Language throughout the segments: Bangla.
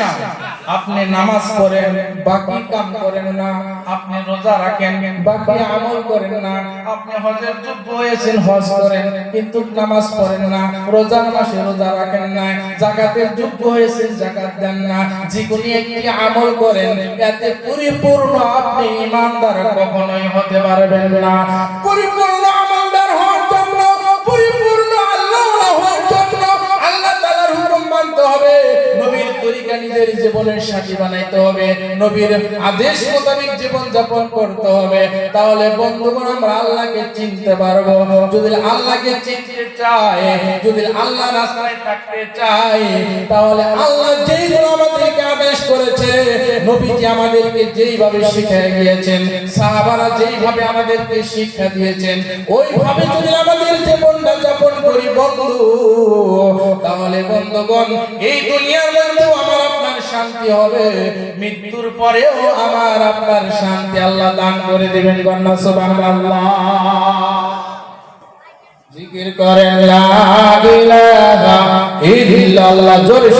না। আপনি নামাজ পড়েন, বাকি কাম করেন না। আপনি রোজা রাখেন, বাকি আমল করেন না। আপনি হজের যোগ্য হয়েছেন, হজ করেন, কিন্তু নামাজ পড়েন না। মাসে রোজা রাখেন না। জাকাতের যোগ্য হয়েছেন, জাকাত দেন না। যে একটি আমল করেন, এতে পরিপূর্ণ আপনি ইমানদার কখনোই হতে পারবেন না। পরিপূর্ণ সাথী বানাইতে হবে, নবীর আদেশ মোতাবেক জীবন যাপন করতে হবে। তাহলে বন্ধুগণ, আমরা আল্লাহকে চিনতে পারব। যদি আল্লাহকে চিনতে চাই যদি আল্লাহ রাস্তায় থাকতে চাই তাহলে আল্লাহ যেইগুলো আমাদেরকে আদেশ করেছে, নবীজি আমাদেরকে যেইভাবে শিখিয়ে গিয়েছেন, সাহাবারা যেইভাবে আমাদেরকে শিক্ষা দিয়েছেন, ওইভাবে যদি আমাদের জীবনটা যাপন করি বন্ধু, তাহলে বন্ধুগণ, এই দুনিয়ার মধ্যেও আমার শান্তি হবে। মৃত্যুর পরেও আমার আপনার শান্তি আল্লাহ দান করে দিবেন কন্যা, সুবহানাল্লাহ। জিকির করেন জোরে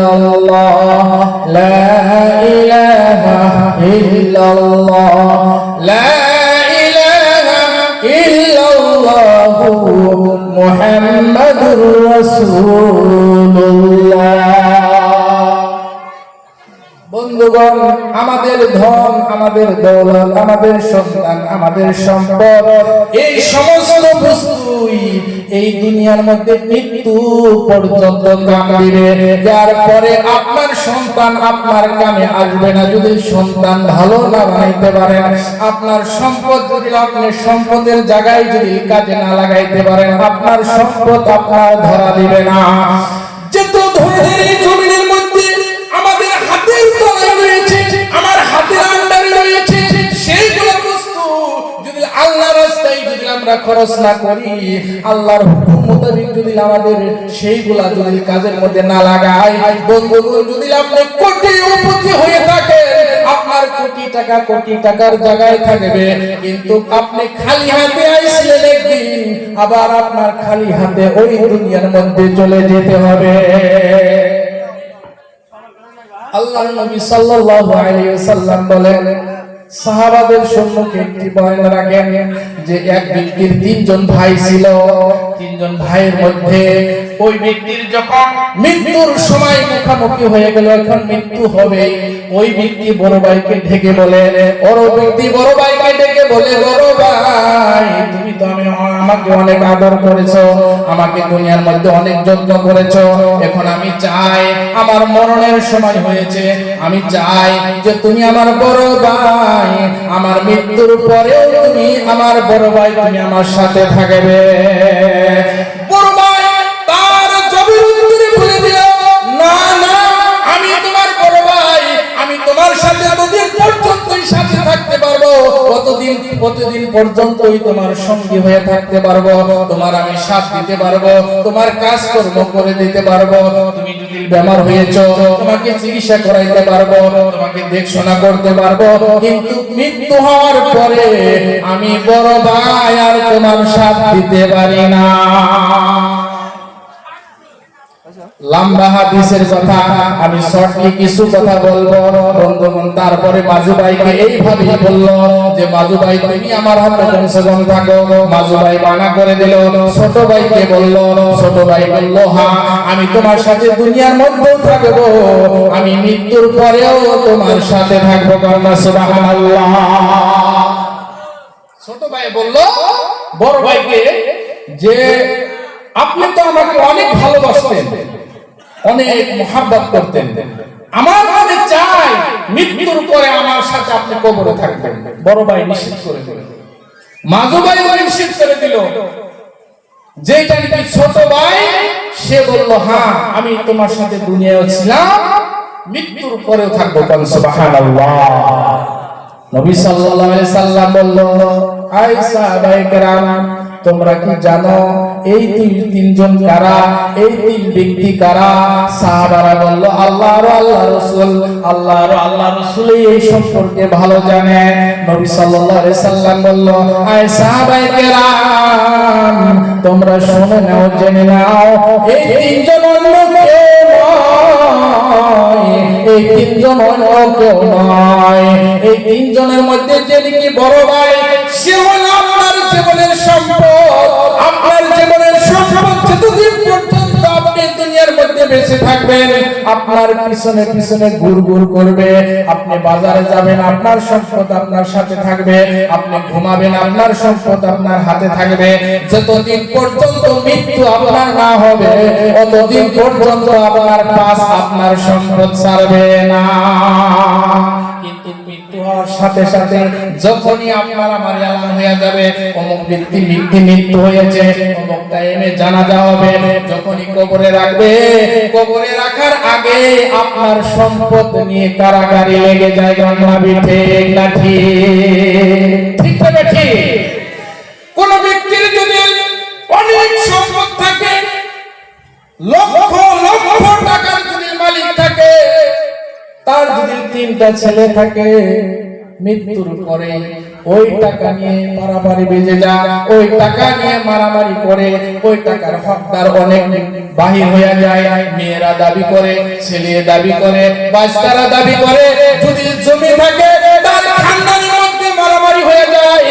الله لا إله إلا الله لا إله إلا الله محمد رسول الله বন্ধুগণ আমাদের ধন আমাদের দৌলত আমাদের সন্তান আমাদের সম্পদ এই সমস্ত বস্তুই এই দুনিয়ার মধ্যে মৃত্যু পর্যন্ত কাঁদিবে। যার পরে আপনার সন্তান আপনার কামে আসবে না। যদি সন্তান ভালো না বানাইতে পারেন আপনার সম্পদ যদি আপনি সম্পদের জায়গায় যদি কাজে না লাগাইতে পারেন, আপনার সম্পদ আপনার ধরা দিবে না। এই জমিনের মধ্যে আমাদের হাতের তলায় রয়েছে, আমার হাতের আন্ডারে রয়েছে, সেইগুলো বস্তু যদি আল্লাহ রাস্তায় যদি আমরা খরচ না করি, আল্লাহর হুকুম মোতাবেক যদি আমাদের সেইগুলা যদি কাজের মধ্যে না লাগাই বন্ধুগণ যদি আপনি কোটি উপতি হয়ে আপনার কোটি টাকা কোটি টাকার জায়গায় থাকবে, কিন্তু আপনি খালি হাতে আইসলেন একদিন আবার আপনার খালি হাতে ওই দুনিয়ার মধ্যে চলে যেতে হবে। আল্লাহ নবী সাল্লাল্লাহু আলাইহি ওয়াসাল্লাম বলেন সাহাবাদের সম্মুখে একটি বয়ান রাখেন যে এক ব্যক্তির তিনজন ভাই ছিল। তিনজন ভাইয়ের মধ্যে ওই ব্যক্তির যখন মৃত্যুর সময় মুখামুখি হয়ে গেল, এখন মৃত্যু হবে। ওই ব্যক্তি বড় ভাইকে ঢেকে বলে বড় ব্যক্তি বড় ভাইকে ডেকে বলে, বড় ভাই, তুমি তো আমি আমাকে অনেক আদর করেছ, আমাকে দুনিয়ার মধ্যে অনেক যত্ন করেছ। এখন আমি চাই আমার মরণের সময় হয়েছে। আমি চাই যে তুমি আমার বড় ভাই, আমার মৃত্যুর পরেও তুমি আমার বড় ভাই, তুমি আমার সাথে থাকবে। কতদিন কতদিন পর্যন্তই তোমার সঙ্গী হয়ে থাকতে পারব, তোমার আমি সাথ দিতে পারব, তোমার কাজ কর্ম করে দিতে পারব, তুমি যদি বেমার হয়েছো, তোমাকে চিকিৎসা করাইতে পারব, তোমাকে দেখশোনা করতে পারব, কিন্তু মৃত্যু হওয়ার পরে আমি বড় ভাই আর তোমার সাথ দিতে পারি না। লম্বা হাদিসের কথা, আমি শর্টলি কিছু কথা বলব। বন্ধুগণ, তারপরে মাজু ভাইকে এইভাবে বলল যে মাজু ভাই তুমি আমার হাতে কম থাকো। মাজু ভাই মানা করে দিল, ছোট ভাইকে বলল, ছোট ভাই বলল হ্যাঁ আমি তোমার সাথে দুনিয়ার মধ্যেও থাকব। আমি মৃত্যুর পরেও তোমার সাথে থাকব কন্যা সুবহানাল্লাহ। ছোট ভাই বলল, বড় ভাইকে যে, আপনি তো আমাকে অনেক ভালোবাসতেন। অনেক মোহাব্বত করতেন। আমার মনে চাই মৃত্যুর পরে আমার সাথে আপনি কবরে থাকবেন। বড় ভাই নিশ্চিত করে দিল। মাঝু ভাই নিশ্চিত করে দিল যেটা নাকি ছোট ভাই, সে বলল হ্যাঁ আমি তোমার সাথে দুনিয়ায় ছিলাম, মৃত্যুর পরেও থাকব। কারণ সুবহানাল্লাহ। নবী সাল্লাল্লাহু সাল্লাম বলল আই সাহাবায়ে তোমরা কি জানো, এই তিন তিনজন কারা, এই তিন ব্যক্তি কারা? সাহাবারা বলল, আল্লাহর আল্লাহ রাসূল, আল্লাহর আল্লাহ রাসূল এই সম্পর্কে ভালো জানে। নবী সাল্লাল্লাহু আলাইহি সাল্লাম বলল আই সাহাবায়ে কেরাম, তোমরা শুনে নাও, জেনে নাও, এই তিনজন অন্য কেউ এই তিনজন অন্য কেউ নয়। এই তিনজনের মধ্যে যে নাকি বড় ভাই সে হলো আপনার জীবনের পিছনে পিছনে ঘুর ঘুর করবে। আপনি বাজারে যাবেন, আপনার সম্পদ আপনার সাথে থাকবে। আপনি ঘুমাবেন, আপনার সম্পদ আপনার হাতে থাকবে। যতদিন পর্যন্ত মৃত্যু আপনার না হবে ততদিন পর্যন্ত আপনার পাশ আপনার সম্পদ ছাড়বে না। কিন্তু মৃত্যু হওয়ার সাথে সাথে যখনই আপনার আমার হয়ে যাবে, অমুক ব্যক্তি মৃত্যু মৃত্যু হয়েছে, অমুক টাইমে জানাজা হবে। যখনই কবরে রাখবে, কবরে রাখার আগে আপনার সম্পদ নিয়ে কারাগারি লেগে যায় গঙ্গা বিঠে না ঠিক। ঠিক তবে ঠিক? কোন ব্যক্তির যদি অনেক সম্পদ থাকে, লক্ষ লক্ষ টাকার যদি মালিক থাকে তার যদি তিনটা ছেলে থাকে, মৃত্যুর পরে ওই টাকা নিয়ে মারামারি বেজে যা, ওই টাকা নিয়ে মারামারি করে, ওই টাকার হকদার অনেক বাহির হয়ে যায়। মেয়েরা দাবি করে, ছেলে দাবি করে, বাচ্চারা দাবি করে, যদি জমি থাকে, তার খানদানের মধ্যে মারামারি হয়ে যায়।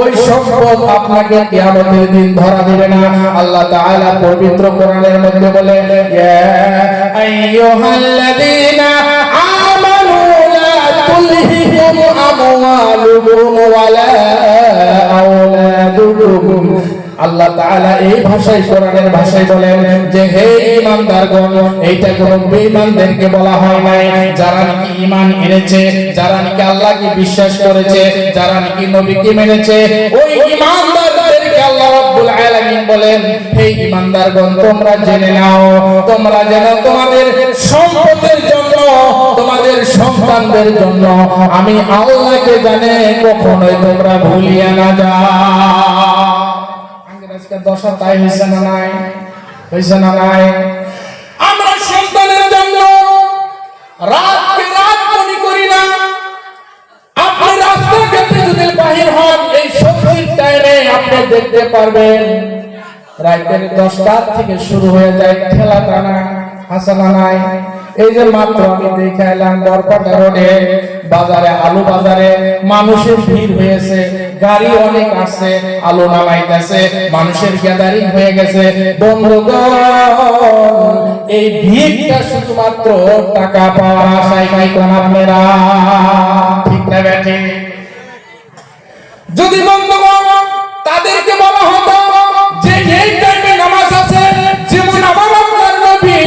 ওই সম্পদ আপনাকে কিয়ামতের দিন ধরা দেবে না। আল্লাহ তাআলা পবিত্র কোরআনের মধ্যে বলে, ইয়া আইয়ুহাল্লাযীনা আমানু লা তুলহিকুম আমওয়ালুকুম ওয়ালা আওলাদুকুম আল্লাহ তাআলা এই ভাষায় কোরআনের ভাষায় বলেন যে, হে ঈমানদারগণ, এইটা কোন বেঈমানদেরকে বলা হয় নাই। যারা নাকি ঈমান এনেছে, যারা নাকি আল্লাহকে বিশ্বাস করেছে, যারা নাকি নবীকে মেনেছে, ওই ঈমানদারদেরকে আল্লাহ রাব্বুল আলামিন বলেন, হে ঈমানদারগণ, তোমরা জেনে নাও, তোমরা যেন তোমাদের সম্পদের জন্য, তোমাদের সন্তানদের জন্য, আমি আল্লাহকে জানে কখনোই তোমরা ভুলিয়া না যাও। আজকে দশা তাই হয়েছে না নাই? হয়েছে না নাই? আমরা সন্তানের জন্য রাতকে রাত মনে করি না। আপনি রাস্তাঘাটে যদি বাহির হন, এই সবজির টাইমে আপনি দেখতে পারবেন, রাতের দশটা থেকে শুরু হয়ে যায় ঠেলা টানা, হাসানা নাই। এই যে মাত্র আমি দেখে এলাম বরপাটা রোডে, বাজারে, আলু বাজারে মানুষের ভিড় হয়েছে। গাড়ি অনেক আসছে আলু নামাইতেছে মানুষের গ্যাদারিং হয়ে গেছে। বন্ধুগণ, এই ভিড়টা শুধুমাত্র টাকা পাওয়ার আশায় নাই কোন আপনারা। ঠিক না ব্যাঠে যদি বন্ধুগণ তাদেরকে বলা হতো যে এই টাইমে নামাজ আছে যেমন আমার আপনার নবী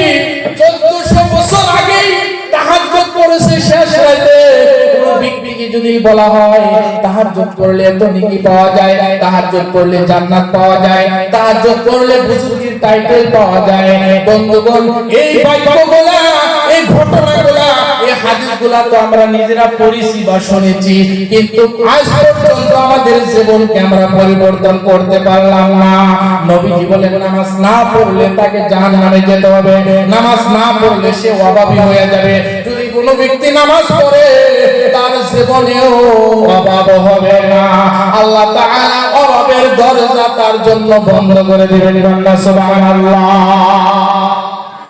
1400 বছর আগে তাহাজ্জুদ করেছে শেষ রাতে। কোন যদি বলা হয় তাহাজ্জুদ করলে এত নেকি পাওয়া যায়, তাহাজ্জুদ করলে জান্নাত পাওয়া যায়, তাহাজ্জুদ করলে বুজুর্গের টাইটেল পাওয়া যায়। বন্ধুগণ, এই বাক্যগুলা, এই ঘটনাগুলা, এই হাদিসগুলা তো আমরা নিজেরা পড়েছি বা শুনেছি, কিন্তু আজ পর্যন্ত আমাদের জীবনকে আমরা পরিবর্তন করতে পারলাম না। নবীজি বলেন, নামাজ না পড়লে তাকে জাহান্নামে যেতে হবে। নামাজ না পড়লে সে অভাবী হয়ে যাবে। কোনো ব্যক্তি নামাজ পড়ে, তার জীবনেও অভাব হবে না। আল্লাহ অভাবের দরজা তার জন্য বন্ধ করে দিবেন সুবহানাল্লাহ।